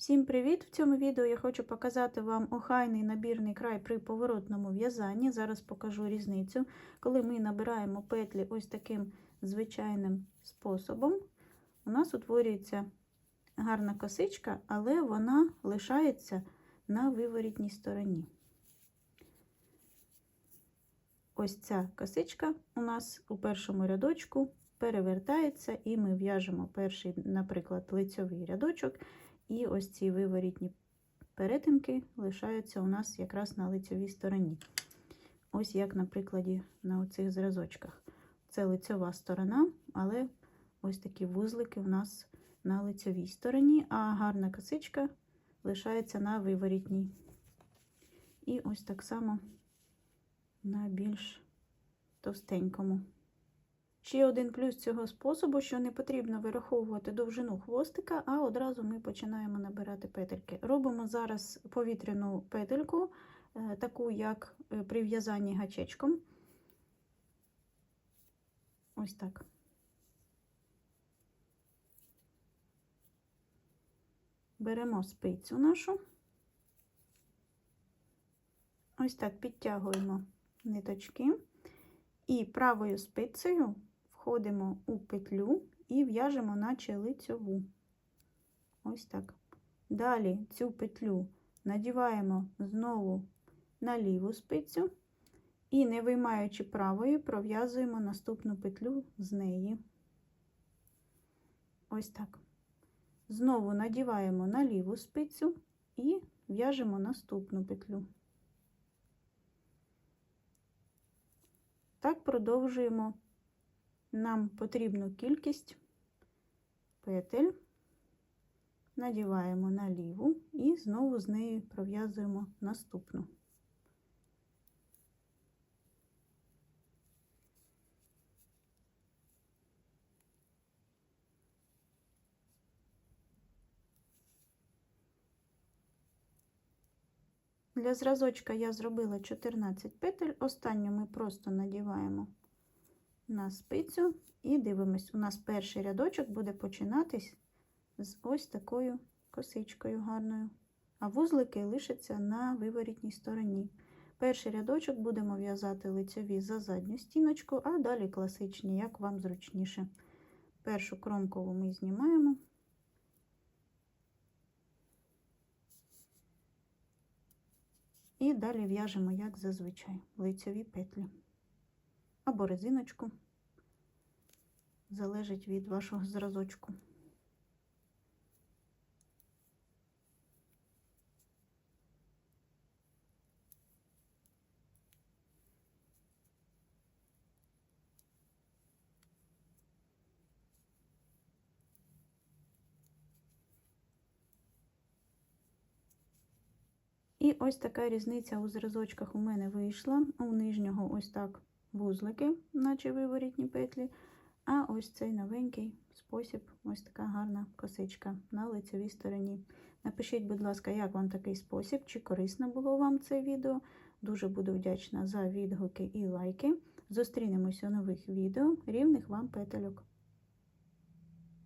Всім привіт! В цьому відео я хочу показати вам охайний набірний край при поворотному в'язанні. Зараз покажу різницю. Коли ми набираємо петлі ось таким звичайним способом, у нас утворюється гарна косичка, але вона лишається на виворітній стороні. Ось ця косичка у нас у першому рядочку перевертається, і ми в'яжемо перший, наприклад, лицьовий рядочок. І ось ці виворітні перетинки лишаються у нас якраз на лицьовій стороні. Ось як на прикладі на оцих зразочках. Це лицьова сторона, але ось такі вузлики у нас на лицьовій стороні, а гарна косичка лишається на виворітній. І ось так само на більш товстенькому. Ще один плюс цього способу, що не потрібно вираховувати довжину хвостика, а одразу ми починаємо набирати петельки. Робимо зараз повітряну петельку, таку як при в'язанні гачечком. Ось так. Беремо спицю нашу, ось так підтягуємо ниточки і правою спицею входимо у петлю і в'яжемо наче лицьову. Ось так. Далі цю петлю надіваємо знову на ліву спицю і, не виймаючи правої, пров'язуємо наступну петлю з неї. Ось так. Знову надіваємо на ліву спицю і в'яжемо наступну петлю. Так продовжуємо нам потрібну кількість. Петель, надіваємо на ліву і знову з нею пров'язуємо наступну. Для зразочка я зробила 14 петель, останню ми просто надіваємо на спицю і дивимось, у нас перший рядочок буде починатись з ось такою косичкою гарною, а вузлики лишаться на виворітній стороні. Перший рядочок будемо в'язати лицеві за задню стіночку, а далі класичні, як вам зручніше. Першу кромкову ми знімаємо. І далі в'яжемо, як зазвичай, лицеві петлі або резиночку, залежить від вашого зразочку. І ось така різниця у зразочках у мене вийшла. У нижнього ось так вузлики, наче виворітні петлі. А ось цей новенький спосіб, ось така гарна косичка на лицевій стороні. Напишіть, будь ласка, як вам такий спосіб, чи корисно було вам це відео. Дуже буду вдячна за відгуки і лайки. Зустрінемося у нових відео. Рівних вам петельок!